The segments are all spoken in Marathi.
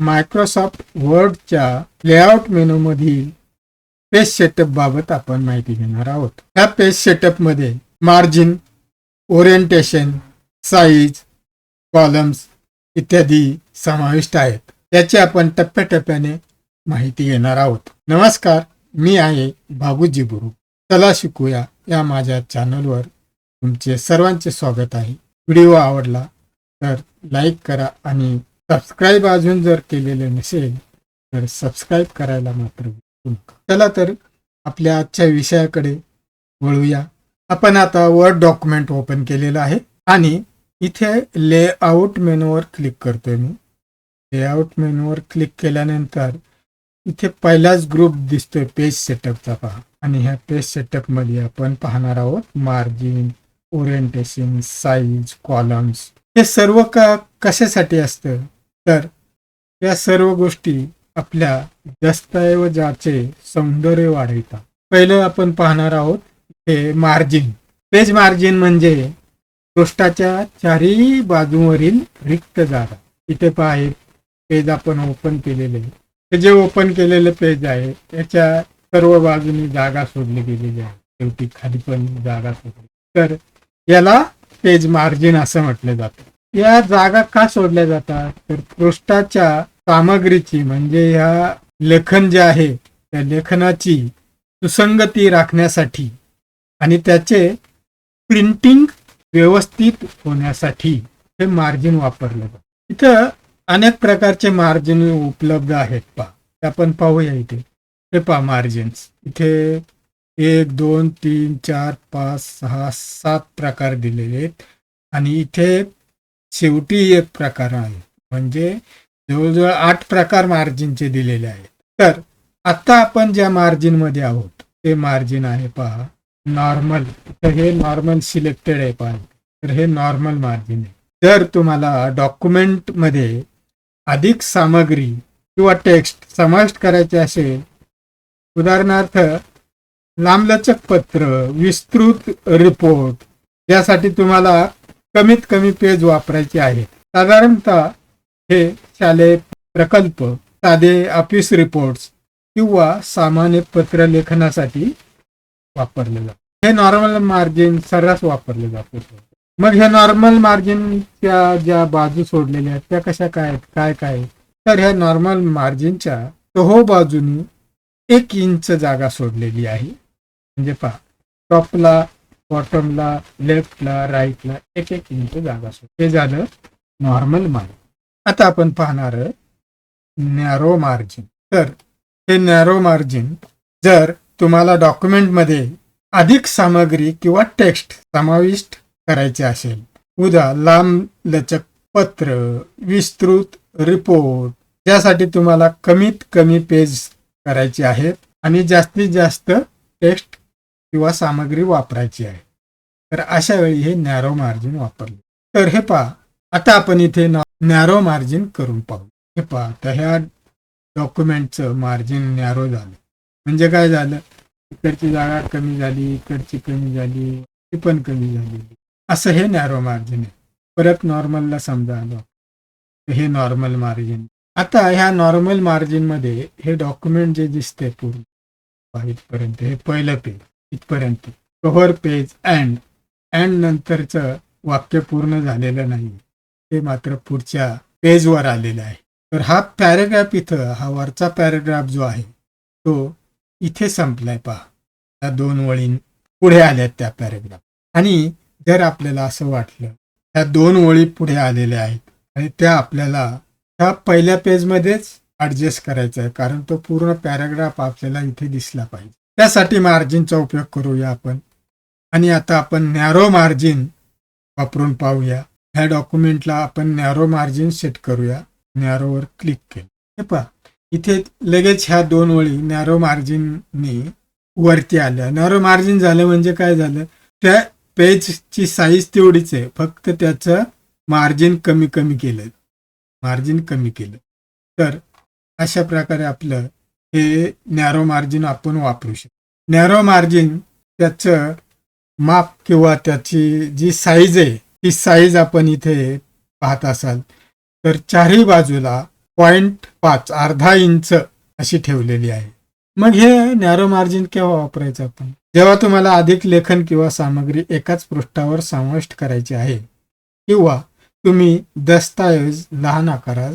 मायक्रोसॉफ्ट वर्डच्या लेआउट मेनूमधील पेज सेटअप बाबत आपण माहिती घेणार आहोत. ह्या पेज सेटअपमध्ये मार्जिन ओरिएंटेशन साईज कॉलम्स इत्यादी समाविष्ट आहेत. याची आपण टप्प्याटप्प्याने माहिती घेणार आहोत. नमस्कार मी आहे बाबूजी गुरु चला शिकूया या माझ्या चॅनलवर तुमचे सर्वांचे स्वागत आहे. व्हिडिओ आवडला तर लाईक करा आणि सबस्क्राईब अजून जर केलेले नसेल तर सबस्क्राईब करायला मात्र चला तर आपल्या आजच्या विषयाकडे वळूया. आपण आता वर्ड डॉक्युमेंट ओपन केलेलं आहे आणि इथे लेआउट मेनूवर क्लिक करतोय मी. लेआउट मेनूवर क्लिक केल्यानंतर इथे पहिलाच ग्रुप दिसतोय पेज सेटअपचा पहा. आणि ह्या पेज सेटअपमध्ये आपण पाहणार आहोत मार्जिन ओरिएंटेशन साईज कॉलम्स हे सर्व का कशासाठी असतं? तर या सर्व गोष्टी आपल्या दस्तऐवजाचे सौंदर्य वाढवितात. पहिलं आपण पाहणार आहोत हे मार्जिन पेज मार्जिन म्हणजे पृष्ठाच्या चारही बाजूवरील रिक्त जागा. इथे पहा एक पेज आपण ओपन केलेले आहे. हे जे ओपन केलेले पेज आहे त्याच्या सर्व बाजूनी जागा सोडली गेलेली आहे. शेवटी खाली पण जागा सोडली. तर याला पेज मार्जिन असं म्हटलं जातं. या जागा का सोडल्या जातात? तर पृष्ठाच्या सामग्रीची म्हणजे ह्या लेखन जे आहे त्या लेखनाची सुसंगती राखण्यासाठी आणि त्याचे प्रिंटिंग व्यवस्थित होण्यासाठी हे मार्जिन वापरलं जातं. इथं अनेक प्रकारचे मार्जिन उपलब्ध आहेत पहा. ते आपण पाहूया इथे. हे पहा मार्जिन्स इथे एक दोन तीन चार पाच सहा सात प्रकार दिलेले आहेत. आणि इथे शेवटी एक प्रकार आहे. म्हणजे जवळजवळ आठ प्रकार मार्जिनचे दिलेले आहेत. तर आता आपण ज्या मार्जिनमध्ये आहोत ते मार्जिन आहे पहा. नॉर्मल. तर हे नॉर्मल सिलेक्टेड आहे पहा. तर हे नॉर्मल मार्जिन आहे. जर तुम्हाला डॉक्युमेंटमध्ये अधिक सामग्री किंवा टेक्स्ट समाविष्ट करायचे असेल उदाहरणार्थ लांबलचक पत्र विस्तृत रिपोर्ट यासाठी तुम्हाला कमीत कमी पेज वापरायचे आहेत साधारणतः हे शालेय प्रकल्प साधे ऑफिस रिपोर्ट्स किंवा सामान्य पत्र लेखनासाठी वापरले जातात हे नॉर्मल मार्जिन सर्रास वापरले जाते. मग हे नॉर्मल मार्जिनच्या ज्या बाजू सोडलेल्या आहेत त्या कशा काय आहेत काय काय आहेत? तर ह्या नॉर्मल मार्जिनच्या चहो बाजूनी एक इंच जागा सोडलेली आहे. म्हणजे पहा टॉपला बॉटमला लेफ्टला राईटला एक एक इंच जागा असतो. हे झालं नॉर्मल मार्जिन आता आपण पाहणार नॅरो मार्जिन तर हे नॅरो मार्जिन जर तुम्हाला डॉक्युमेंटमध्ये अधिक सामग्री किंवा टेक्स्ट समाविष्ट करायचे असेल उदा लांब लचक पत्र विस्तृत रिपोर्ट यासाठी तुम्हाला कमीत कमी पेज करायचे आहेत आणि जास्तीत जास्त टेक्स्ट किंवा सामग्री वापरायची आहे. तर अशा वेळी हे नॅरो मार्जिन वापरले. तर हे पहा आता आपण इथे नॅरो मार्जिन करून पाहू. हे पहा तर ह्या डॉक्युमेंटचं मार्जिन नॅरो झालं. म्हणजे काय झालं? इकडची जागा कमी झाली इकडची कमी झाली ती पण कमी झाली. असं हे नॅरो मार्जिन आहे. परत नॉर्मलला समजा आलो. हे नॉर्मल मार्जिन आता ह्या नॉर्मल मार्जिनमध्ये हे डॉक्युमेंट जे दिसते पूर्ण इथपर्यंत हे पहिलं पेज इथपर्यंत. कव्हर पेज अँड अँड नंतरचं वाक्य पूर्ण झालेलं नाही. ते मात्र पुढच्या पेजवर आलेलं आहे. तर हा पॅरेग्राफ इथं हा वरचा पॅरेग्राफ जो आहे तो इथे संपलाय पहा. या दोन वळी पुढे आल्यात त्या पॅरेग्राफ आणि जर आपल्याला असं वाटलं त्या दोन ओळी पुढे आलेल्या आहेत आणि त्या आपल्याला त्या पहिल्या पेजमध्येच ॲडजस्ट करायचं आहे कारण तो पूर्ण पॅराग्राफ आपल्याला इथे दिसला पाहिजे. त्यासाठी मार्जिनचा उपयोग करूया आपण. आणि आता आपण नॅरो मार्जिन वापरून पाहूया. ह्या डॉक्युमेंटला आपण नॅरो मार्जिन सेट करूया. नॅरोवर क्लिक केलं. हे पहा. इथे लगेच ह्या दोन ओळी नॅरो मार्जिनने वरती आल्या. नॅरो मार्जिन झालं म्हणजे काय झालं? त्या पेजची साईज तेवढीच आहे. फक्त त्याचं मार्जिन कमी कमी केलं. मार्जिन कमी केलं. तर अशा प्रकारे आपलं हे नॅरो मार्जिन आपण वापरू शकतो. नॅरो मार्जिन त्याचं माप किंवा त्याची जी साईज आहे ती साईज आपण इथे पाहत असाल तर चारही बाजूला पॉइंट पाच अर्धा इंच अशी ठेवलेली आहे. मग हे नॅरो मार्जिन केव्हा वापरायचं आपण? जेव्हा तुम्हाला अधिक लेखन किंवा सामग्री एकाच पृष्ठावर समाविष्ट करायची आहे किंवा तुम्ही दस्तऐवज लहान आकारात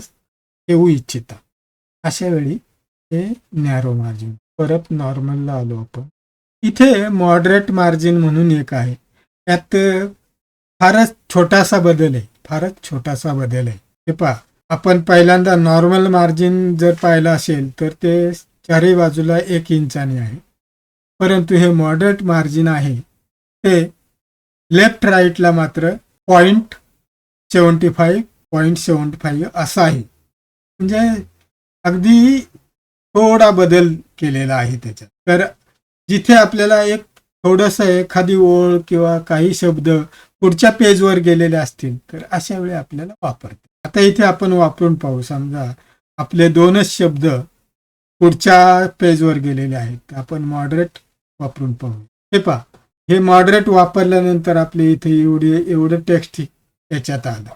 ठेवू इच्छिता अशा वेळी हे नॅरो मार्जिन परत नॉर्मलला आलो आपण. इथे मॉडरेट मार्जिन म्हणून एक आहे. त्यात फारच छोटासा बदल आहे. फारच छोटासा बदल आहे. हे पहा. आपण पहिल्यांदा नॉर्मल मार्जिन जर पाहिलं असेल तर ते चारही बाजूला एक इंचाने आहे. परंतु हे मॉडरेट मार्जिन आहे. ते लेफ्ट राईटला मात्र point seventy five point seventy five असं आहे. म्हणजे अगदी थोडा बदल केलेला आहे त्याच्यात. तर जिथे आपल्याला एक थोडस एखादी ओळ किंवा काही शब्द पुढच्या पेजवर गेलेले असतील तर अशा वेळी आपल्याला वापरते. आता इथे आपण वापरून पाहू. समजा आपले दोनच शब्द पुढच्या पेजवर गेलेले आहेत. आपण मॉडरेट वापरून पाहू. हे पहा. हे मॉडरेट वापरल्यानंतर आपले इथे एवढे एवढं टेक्स्ट याच्यात आलं.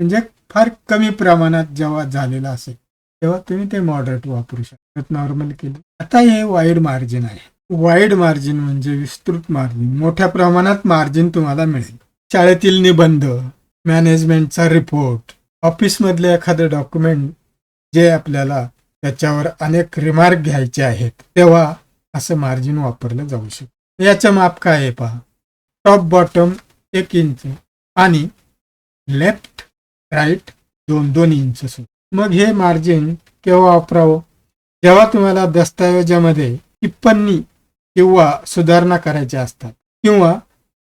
म्हणजे फार कमी प्रमाणात जेव्हा झालेलं असेल तेव्हा तुम्ही ते मॉडरेट वापरू शकता. नॉर्मल केलं. आता हे वाईड मार्जिन आहे. वाईड मार्जिन म्हणजे विस्तृत मार्जिन मोठ्या प्रमाणात मार्जिन तुम्हाला मिळेल. शाळेतील निबंध मॅनेजमेंटचा रिपोर्ट ऑफिसमधले एखादं डॉक्युमेंट जे आपल्याला त्याच्यावर अनेक रिमार्क घ्यायचे आहेत तेव्हा असं मार्जिन वापरलं जाऊ शकतं. याचं माप काय आहे पहा. टॉप बॉटम एक इंच आणि लेफ्ट राईट दोन दोन इंच सुद्धा. मग हे मार्जिन केव्हा वापरावं? जेव्हा तुम्हाला दस्तऐवजामध्ये टिप्पणी किंवा सुधारणा करायच्या असतात किंवा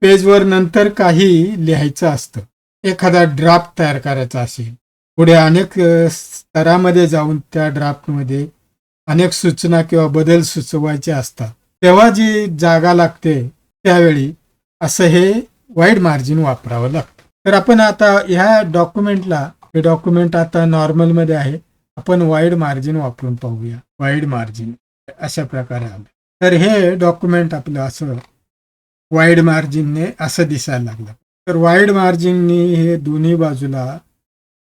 पेजवर नंतर काही लिहायचं असतं एखादा ड्राफ्ट तयार करायचा असेल पुढे अनेक स्तरामध्ये जाऊन त्या ड्राफ्टमध्ये अनेक सूचना किंवा बदल सुचवायचे असतात. तेव्हा जी जागा लागते त्यावेळी असं हे वाईड मार्जिन वापरावं लागतं. तर आपण आता ह्या डॉक्युमेंटला हे डॉक्युमेंट आता नॉर्मलमध्ये आहे. आपण वाईड मार्जिन वापरून पाहूया. वाईड मार्जिन अशा प्रकारे आलं तर हे डॉक्युमेंट आपलं असं वाईड मार्जिनने असं दिसायला लागलं. तर वाईड मार्जिनने हे दोन्ही बाजूला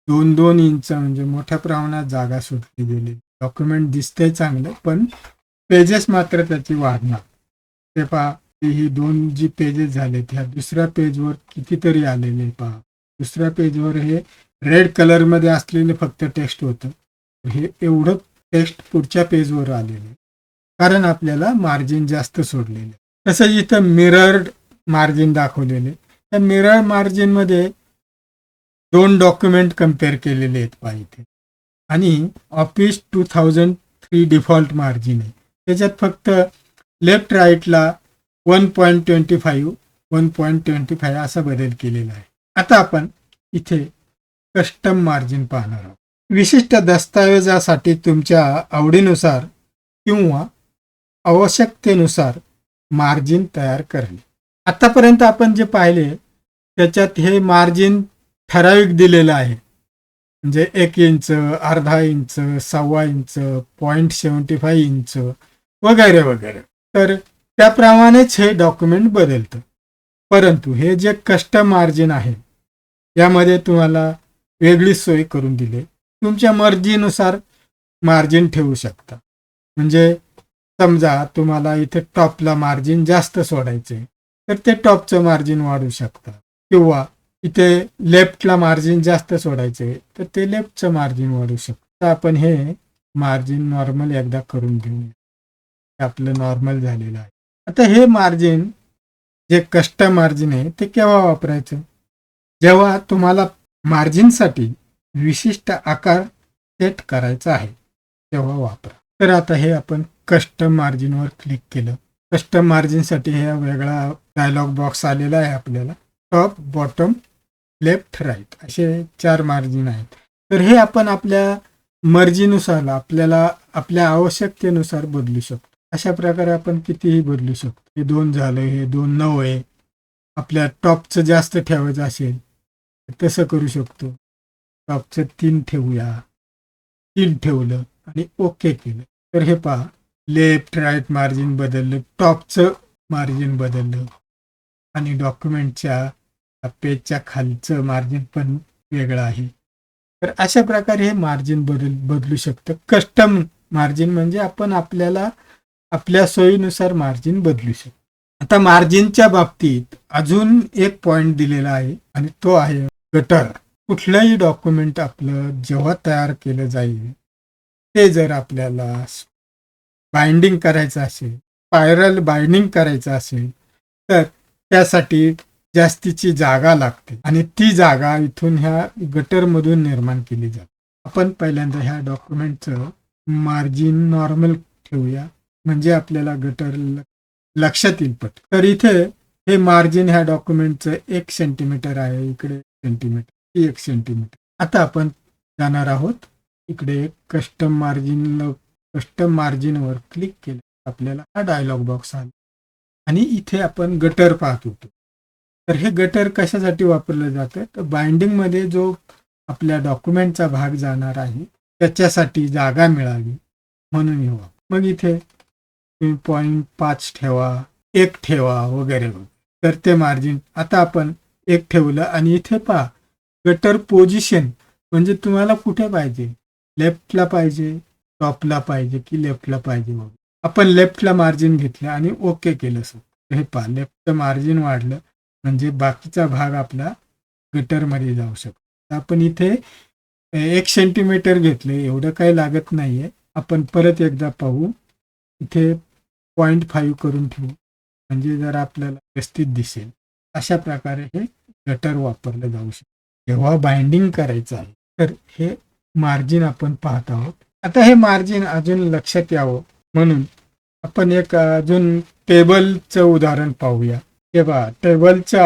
दोन दोन इंच म्हणजे मोठ्या प्रमाणात जागा सुटली गेली. डॉक्युमेंट दिसतंय चांगलं पण पेजेस मात्र त्याची वाढणार. ते पहा ते ही दोन जी पेजेस झालेत ह्या दुसऱ्या पेजवर कितीतरी आलेले पहा. दुसऱ्या पेजवर हे रेड कलरमध्ये असलेले फक्त टेक्स्ट होतं. हे एवढं टेक्स्ट पुढच्या पेजवर आलेले कारण आपल्याला मार्जिन जास्त सोडलेले तसंच इथं मिरर्ड मार्जिन दाखवलेले तर मिरर मार्जिनमध्ये दोन डॉक्युमेंट कंपेअर केलेले आहेत पहा इथे. आणि office two thousand three default margin आहे. त्याच्यात फक्त left राईटला one point twenty five one point twenty five असा बदल केलेला आहे. आता आपण इथे कस्टम मार्जिन पाहणार आहोत. विशिष्ट दस्तऐवजासाठी तुमच्या आवडीनुसार किंवा आवश्यकतेनुसार मार्जिन तयार करणे. आतापर्यंत आपण जे पाहिले त्याच्यात हे मार्जिन ठराविक दिलेलं आहे. म्हणजे एक इंच अर्धा इंच सव्वा inch point seventy five inch वगैरे वगैरे. तर त्याप्रमाणेच हे डॉक्युमेंट बदलतं. परंतु हे जे कस्टम मार्जिन आहे यामध्ये तुम्हाला वेगळी सोय करून दिली. तुमच्या मर्जीनुसार मार्जिन ठेवू शकता. म्हणजे समजा तुम्हाला इथे टॉपला मार्जिन जास्त सोडायचे तर ते टॉपचं मार्जिन वाढू शकता. किंवा इथे लेफ्टला मार्जिन जास्त सोडायचे तर ते लेफ्टचं मार्जिन वाढू शकता. आपण हे मार्जिन नॉर्मल एकदा करून घेऊया. आपलं नॉर्मल झालेलं आहे. आता हे मार्जिन जे कष्ट मार्जिन आहे ते केव्हा वापरायचं? जेव्हा तुम्हाला मार्जिनसाठी विशिष्ट आकार सेट करायचा आहे. तेव्हा वापरा. तर आता हे आपण कस्टम मार्जिनवर क्लिक केलं. कस्टम मार्जिनसाठी हे वेगळा डायलॉग बॉक्स आलेला आहे आपल्याला. टॉप बॉटम लेफ्ट राईट असे चार मार्जिन आहेत. तर हे आपण आपल्या मर्जीनुसार आपल्याला आपल्या आवश्यकतेनुसार बदलू शकतो. अशा प्रकारे आपण कितीही बदलू शकतो. हे दोन झालं हे दोन नऊ आहे. आपल्या टॉपचं जास्त ठेवायचं असेल तसं करू शकतो. टॉपचं तीन ठेवूया. तीन ठेवलं आणि ओके केलं. तर हे पहा. लेफ्ट राईट मार्जिन बदललं. टॉपचं मार्जिन बदललं. आणि डॉक्युमेंटच्या पेजच्या खालचं मार्जिन पण वेगळं आहे. तर अशा प्रकारे हे मार्जिन बदल बदलू शकतं. कस्टम मार्जिन म्हणजे आपण आपल्याला आपल्या सोयीनुसार मार्जिन बदलू शकतो. आता मार्जिनच्या बाबतीत अजून एक पॉइंट दिलेला आहे आणि तो आहे गटर. कुठलंही डॉक्युमेंट आपलं जेव्हा तयार केलं जाईल ते जर आपल्याला बाइंडिंग करायचं असेल स्पायरल बाइंडिंग करायचं असेल तर त्यासाठी जास्तीची जागा लागते. आणि ती जागा इथून ह्या गटरमधून निर्माण केली जाते. आपण पहिल्यांदा ह्या डॉक्युमेंटचं मार्जिन नॉर्मल ठेवूया. म्हणजे आपल्याला गटर लक्षात येईल पट तर इथे हे मार्जिन ह्या डॉक्युमेंटचं एक सेंटीमीटर आहे. इकडे सेंटीमीटर एक सेंटीमीटर आता आपण जाणार आहोत इकडे कस्टम मार्जिन कस्टम मार्जिनवर क्लिक केलं. आपल्याला हा डायलॉग बॉक्स आला. आणि इथे आपण गटर पाहत होतो. तर हे गटर कशासाठी वापरलं जातं? तर बाइंडिंगमध्ये जो आपल्या डॉक्युमेंटचा भाग जाणार आहे त्याच्यासाठी जागा मिळावी म्हणून हे मग इथे पॉईंट पाच ठेवा एक ठेवा वगैरे तर ते मार्जिन आता आपण एक ठेवलं आणि इथे पहा गटर पोझिशन म्हणजे तुम्हाला कुठे पाहिजे? लेफ्टला पाहिजे टॉपला पाहिजे की लेफ्टला पाहिजे वगैरे आपण लेफ्टला मार्जिन घेतलं आणि ओके केलं सर. हे पहा लेफ्टचं मार्जिन वाढलं म्हणजे बाकीचा भाग आपला गटरमध्ये जाऊ शकतो. आपण इथे एक सेंटीमीटर घेतले एवढं काही लागत नाहीये. आपण परत एकदा पाहू. इथे पॉईंट फाईव्ह करून ठेवू. म्हणजे जर आपल्याला व्यवस्थित दिसेल. अशा प्रकारे हे गटर वापरलं जाऊ शकतं. जेव्हा बाइंडिंग करायचं आहे तर हे मार्जिन आपण पाहत आहोत. आता हे मार्जिन अजून लक्षात यावं म्हणून आपण एक अजून टेबलचं उदाहरण पाहूया. तेव्हा टेबलचा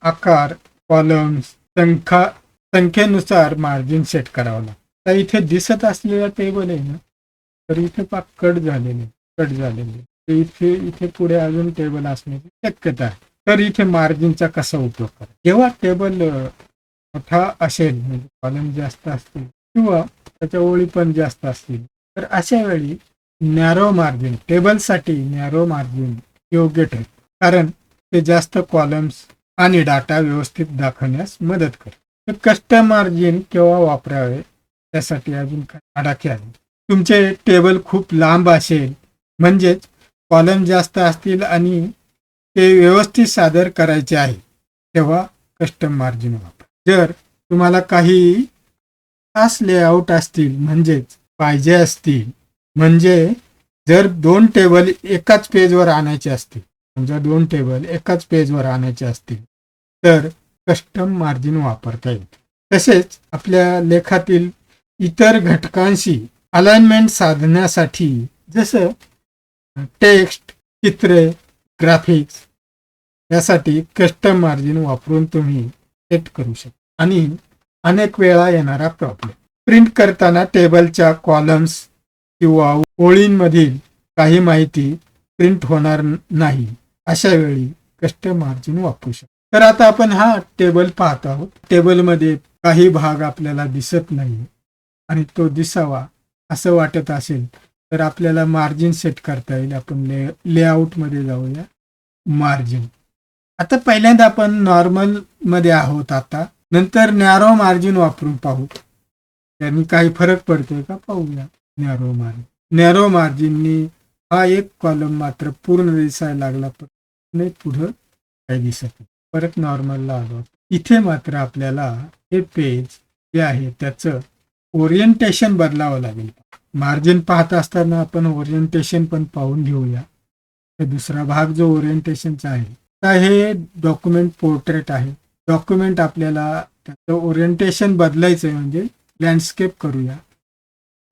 आकार कॉलम्स संख्या संख्येनुसार मार्जिन सेट करावं लागतं. तर इथे दिसत असलेला टेबल आहे ना तर इथे पाक कट झालेले कट झालेले. इथे इथे पुढे अजून टेबल असण्याची शक्यता आहे. तर इथे मार्जिनचा कसा उपयोग करा? जेव्हा टेबल मोठा असेल म्हणजे कॉलम जास्त असतील किंवा त्याच्या ओळी पण जास्त असतील तर अशा वेळी नॅरो मार्जिन टेबलसाठी नॅरो मार्जिन योग्य ठरेल. कारण ते जास्त कॉलम्स आणि डाटा व्यवस्थित दाखवण्यास मदत करेल. तर कस्टम मार्जिन केव्हा वापरावे? त्यासाठी अजून काही आडाखे आहे तुमचे टेबल खूप लांब असेल म्हणजेच कॉलम जास्त असतील आणि ते व्यवस्थित सादर करायचे आहे तेव्हा कस्टम मार्जिन वापर. जर तुम्हाला काही खास लेआउट असतील म्हणजेच पाहिजे असतील म्हणजे जर दोन टेबल एकाच पेजवर आणायचे असतील समजा दोन टेबल एकाच पेजवर आणायचे असतील तर कस्टम मार्जिन वापरता येते तसेच आपल्या लेखातील इतर घटकांशी अलाइनमेंट साधण्यासाठी जसं टेक्स्ट चित्रे ग्राफिक्स यासाठी कस्टम मार्जिन वापरून तुम्ही सेट करू शकता. आणि अनेक वेळा येणारा प्रॉब्लेम प्रिंट करताना टेबलच्या कॉलम्स किंवा ओळींमधील काही माहिती प्रिंट होणार नाही. अशा वेळी कस्टम मार्जिन वापरू शकतो. तर आता आपण हा टेबल पाहत आहोत. टेबलमध्ये काही भाग आपल्याला दिसत नाही आणि तो दिसावा असं वाटत असेल तर आपल्याला मार्जिन सेट करता येईल. आपण ले लेआउटमध्ये जाऊया. मार्जिन आता पहिल्यांदा आपण नॉर्मलमध्ये आहोत आता. नंतर नॅरो मार्जिन वापरून पाहू. त्यांनी काही फरक पडतोय का? पाहूया. नॅरो मार्जिन नॅरो मार्जिननी हा एक कॉलम मात्र पूर्ण दिसायला लागला. पण नाही पुढं काही दिसत परत नॉर्मलला आलो. इथे मात्र आपल्याला हे पेज जे आहे त्याचं ओरिएंटेशन बदलावं लागेल. मार्जिन पाहत असताना आपण ओरिएंटेशन पण पाहून घेऊया. दुसरा भाग जो ओरिएंटेशनचा आहे हे डॉक्युमेंट पोर्ट्रेट आहे. डॉक्युमेंट आपल्याला त्याचं ओरिएंटेशन बदलायचं आहे म्हणजे लँडस्केप करूया.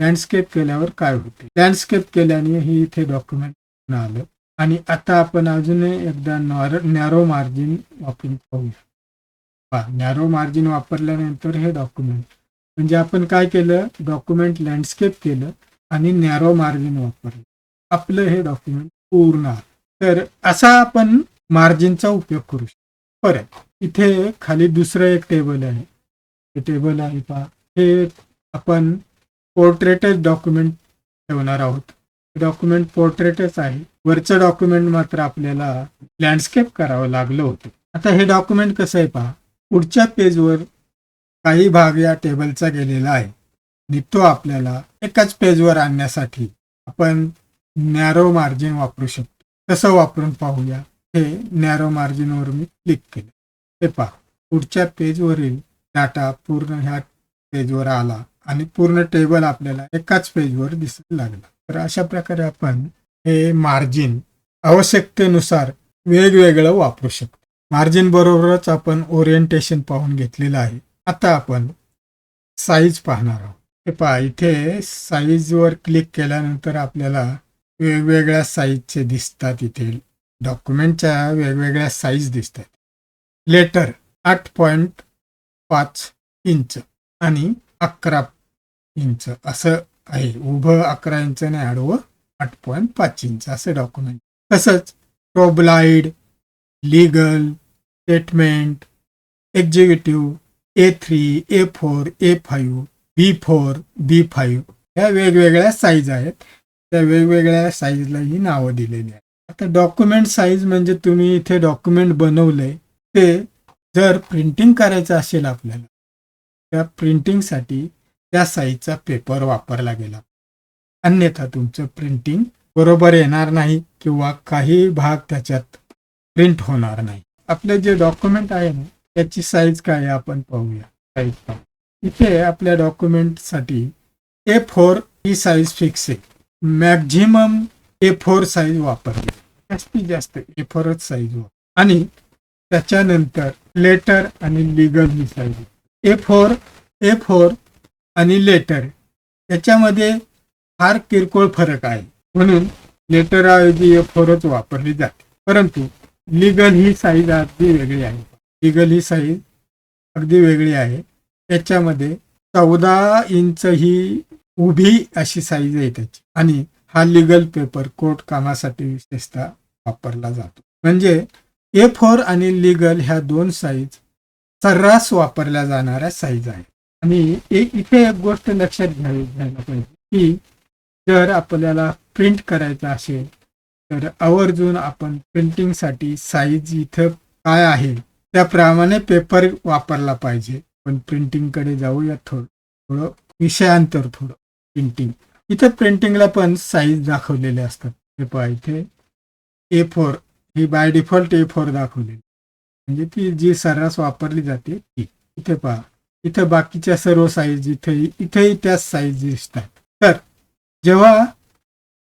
लँडस्केप केल्यावर काय होते? लँडस्केप केल्याने हे इथे डॉक्युमेंट आलं. आणि आता आपण अजून एकदा नॉर नॅरो मार्जिन वापरून पाहूया. पहा नॅरो मार्जिन वापरल्यानंतर हे डॉक्युमेंट म्हणजे आपण काय केलं? डॉक्युमेंट लँडस्केप केलं आणि नॅरो मार्जिन वापरलं. आपलं हे डॉक्युमेंट पूर्ण तर असा आपण मार्जिनचा उपयोग करू शकतो. परत इथे खाली दुसरं एक टेबल आहे. हे टेबल आहे पहा हे आपण पोर्ट्रेटच डॉक्युमेंट ठेवणार आहोत. डॉक्युमेंट पोर्ट्रेटच आहे. वरचं डॉक्युमेंट मात्र आपल्याला लँडस्केप करावं लागलं होतं. आता हे डॉक्युमेंट कसं आहे पहा? पुढच्या पेजवर काही भाग या टेबलचा गेलेला आहे. आणि तो आपल्याला एकाच पेजवर आणण्यासाठी. आपण नॅरो मार्जिन वापरू शकतो. कसं वापरून पाहूया. हे नॅरो मार्जिनवर मी क्लिक केले. हे पहा पुढच्या पेजवरील डाटा पूर्ण ह्या पेजवर आला आणि पूर्ण टेबल आपल्याला एकाच पेजवर दिसायला लागला. तर अशा प्रकारे आपण हे मार्जिन आवश्यकतेनुसार वेगवेगळं वापरू शकतो. मार्जिन बरोबरच आपण ओरिएंटेशन पाहून घेतलेलं आहे. आता आपण साईज पाहणार आहोत. हे पहा इथे साईजवर क्लिक केल्यानंतर आपल्याला वेगवेगळ्या साईजचे दिसतात इथे. डॉक्युमेंटच्या वेगवेगळ्या साईज दिसतात. लेटर आठ पॉईंट पाच इंच आणि अकरा इंच असं आहे. उभं अकरा इंच आणि आडवं आठ पॉईंट पाच इंच असं डॉक्युमेंट तसंच प्रोब्लाइड legal statement executive A three A four A five B four B five या वेगवेगळ्या साईज आहेत. त्या वेगवेगळ्या साईजला ही नावं दिलेली आहेत. आता डॉक्युमेंट साईज म्हणजे तुम्ही इथे डॉक्युमेंट बनवलंय ते जर प्रिंटिंग करायचं असेल आपल्याला त्या प्रिंटिंगसाठी त्या साईजचा पेपर वापरला गेला. अन्यथा तुमचं प्रिंटिंग बरोबर येणार नाही किंवा काही भाग त्याच्यात प्रिंट होणार नाही. आपलं जे डॉक्युमेंट आहे ना त्याची साईज काय आहे आपण पाहूया. साईज पाहू. इथे आपल्या डॉक्युमेंटसाठी ए फोर ही साईज फिक्स आहे. मॅक्झिमम ए फोर साईज वापरली. जास्तीत जास्त ए फोरच साईज वापर आणि त्याच्यानंतर लेटर आणि legal he size A four A four आणि लेटर याच्यामध्ये फार किरकोळ फरक आहे. म्हणून लेटरऐवजी ए फोरच वापरली जाते. परंतु लिगल ही साईज अगदी वेगळी आहे. लिगल ही साईज अगदी वेगळी आहे. त्याच्यामध्ये चौदा इंच ही उभी अशी साईज आहे त्याची. आणि हा लिगल पेपर कोर्ट कामासाठी विशेषतः वापरला जातो. म्हणजे ए फोर आणि लिगल ह्या दोन साईज सर्रास वापरल्या जाणाऱ्या साईज आहेत. आणि एक इथे एक गोष्ट लक्षात घ्यावी घ्यायला पाहिजे की जर आपल्याला प्रिंट करायचं असेल तर आवर्जून आपण प्रिंटिंगसाठी साईज इथं काय आहे त्याप्रमाणे पेपर वापरला पाहिजे. पण प्रिंटिंगकडे जाऊया थोडं थोडं विषयांतर थोडं प्रिंटिंग इथे प्रिंटिंगला पण साईज दाखवलेले असतात. हे पहा इथे ए फोर ही बाय डिफॉल्ट ए फोर दाखवलेली. म्हणजे ती जी सर्रास वापरली जाते ती. इथे पहा. इथे बाकीच्या सर्व साईज इथे इथेही त्याच साईज दिसतात. तर जेव्हा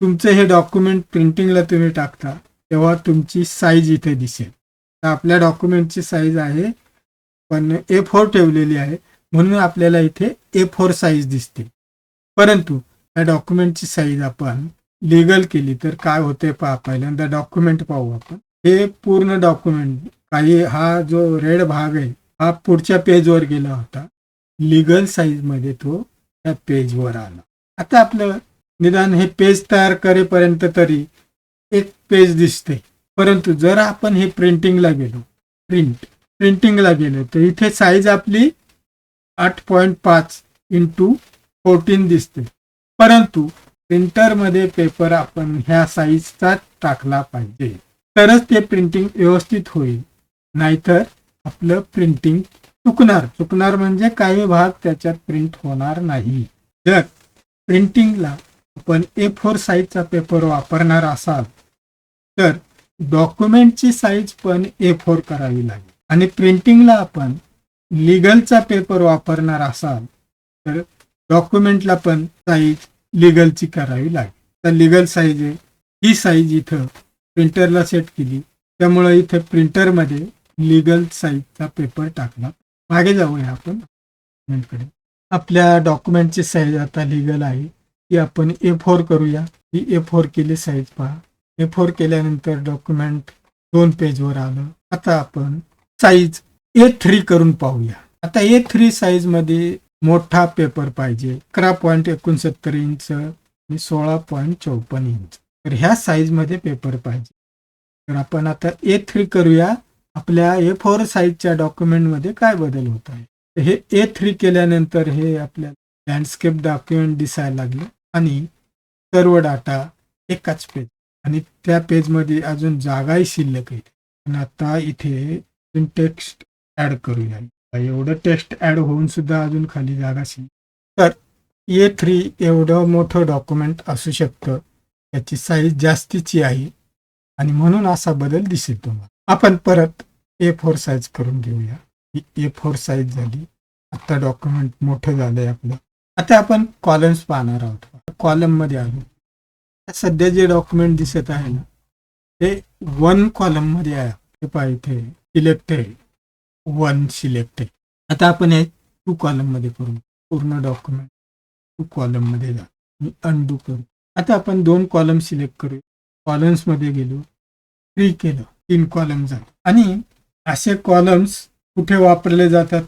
तुमचं हे डॉक्युमेंट प्रिंटिंगला तुम्ही टाकता तेव्हा तुमची साईज इथे दिसेल. तर आपल्या डॉक्युमेंटची साईज आहे पण ए फोर ठेवलेली आहे. म्हणून आपल्याला इथे ए फोर साईज दिसते परंतु या डॉक्युमेंटची साईज आपण लिगल केली तर काय होते पहा पहिल्यांदा डॉक्युमेंट पाहू आपण. हे पूर्ण डॉक्युमेंट काही हा जो रेड भाग आहे हा पुढच्या पेजवर गेला होता. लिगल साईजमध्ये तो त्या पेजवर आला. आता आपलं निदान हे पेज तयार करेपर्यंत तरी एक पेज दिसते. परंतु जर आपण हे प्रिंटिंगला गेलो प्रिंट प्रिंटिंगला गेलो तर इथे साईज आपली आठ पॉईंट पाच इंटू फोर्टीन दिसते. परंतु प्रिंटरमध्ये पेपर आपण ह्या साईजचा टाकला पाहिजे. तरच ते प्रिंटिंग व्यवस्थित होईल. नाहीतर आपलं प्रिंटिंग चुकणार. चुकणार म्हणजे काही भाग त्याच्यात प्रिंट होणार नाही. जर प्रिंटिंगला आपण ए फोर साईजचा पेपर वापरणार असाल तर डॉक्युमेंटची साईज पण ए फोर करावी लागेल. आणि प्रिंटिंगला आपण लिगलचा पेपर वापरणार असाल तर डॉक्युमेंटला पण साईज लिगलची करावी लागेल. तर लिगल साईज आहे. ही साईज इथं प्रिंटरला सेट केली. त्यामुळं इथं प्रिंटरमध्ये लिगल साईजचा पेपर टाकला. मागे जाऊया आपण डॉक्युमेंटकडे आपल्या डॉक्युमेंटची साईज आता लिगल आहे. ती आपण ए फोर करूया. ही ए फोर केली साईज पहा. ए फोर केल्यानंतर डॉक्युमेंट दोन पेजवर आलं. आता आपण साईज ए थ्री करून पाहूया. आता ए थ्री साईजमध्ये मोठा पेपर पाहिजे. अकरा पॉईंट एकोणसत्तर इंच आणि सोळा पॉईंट चौपन्न इंच. तर ह्या साईजमध्ये पेपर पाहिजे. तर आपण आता ए थ्री करूया. आपल्या ए फोर साईजच्या डॉक्युमेंटमध्ये काय बदल होत आहे? हे ए थ्री केल्यानंतर हे आपल्या लँडस्केप डॉक्युमेंट दिसायला लागले. आणि सर्व डाटा एकाच पेज आणि त्या पेजमध्ये अजून जागाही शिल्लक आहे. आता इथे टेक्स्ट ऍड करूया. एवढं टेस्ट ऍड होऊन सुद्धा अजून खाली जागा असेल. तर ए थ्री एवढं मोठं डॉक्युमेंट असू शकतं. त्याची साईज जास्तीची आहे. आणि म्हणून असा बदल दिसेल तुम्हाला. आपण परत ए फोर साईज करून घेऊया. ही ए फोर साईज झाली. आता डॉक्युमेंट मोठं झालंय आपलं. आता आपण कॉलम्स पाहणार आहोत. कॉलममध्ये आलो. सध्या जे डॉक्युमेंट दिसत आहे ना ते वन कॉलममध्ये आहे. हे पाहिजे सिलेक्ट आहे. वन सिलेक्ट आहे आता आपण हे टू कॉलममध्ये करू. पूर्ण डॉक्युमेंट टू कॉलममध्ये जा. मी अनडू करू. आता आपण दोन कॉलम सिलेक्ट करू कॉलम्समध्ये गेलो. फ्री केलं. तीन कॉलम झालं. आणि असे कॉलम्स कुठे वापरले जातात?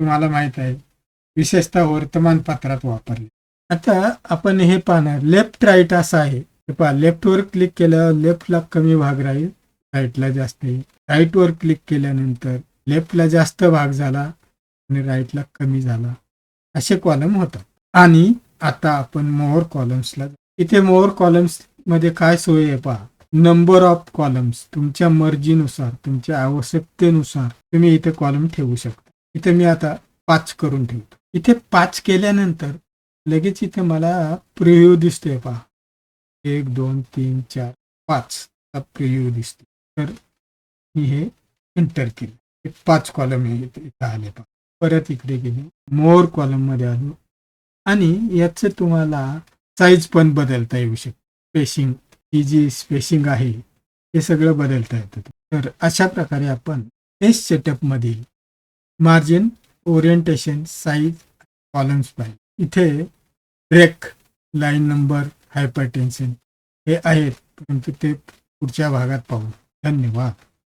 तुम्हाला माहीत आहे. विशेषतः वर्तमानपत्रात वापरले. आता आपण हे पाहणार. लेफ्ट राईट असं आहे. हे पहा लेफ्टवर क्लिक केल्यावर लेफ्टला कमी भाग राहील. राईटला जास्त येईल. राईटवर क्लिक केल्यानंतर लेफ्टला जास्त भाग झाला आणि राईटला कमी झाला. असे कॉलम होतात. आणि आता आपण मोअर कॉलम्सला इथे मोअर कॉलम्समध्ये काय सोय आहे पहा. नंबर ऑफ कॉलम्स तुमच्या मर्जीनुसार तुमच्या आवश्यकतेनुसार तुम्ही इथे कॉलम ठेवू शकता. इथे मी आता पाच करून ठेवतो. इथे पाच केल्यानंतर लगेच इथे मला प्रिव्ह्यू दिसतोय पहा. एक दोन तीन चार पाच प्रिव्ह्यू दिसतो तर मी हे एंटर केलं. पाच कॉलम हे इथे आले परत इकडे गेले. मोर कॉलममध्ये आलो. आणि याचं तुम्हाला साईज पण बदलता येऊ शकते. स्पेसिंग ही जी स्पेशिंग आहे हे सगळं बदलता येतं. तर अशा प्रकारे आपण एस सेटअप मधील मार्जिन ओरिएंटेशन साईज कॉलम्स पाहिजे इथे ब्रेक लाईन नंबर हायपरटेन्शन हे आहेत. परंतु ते पुढच्या भागात पाहू. धन्यवाद.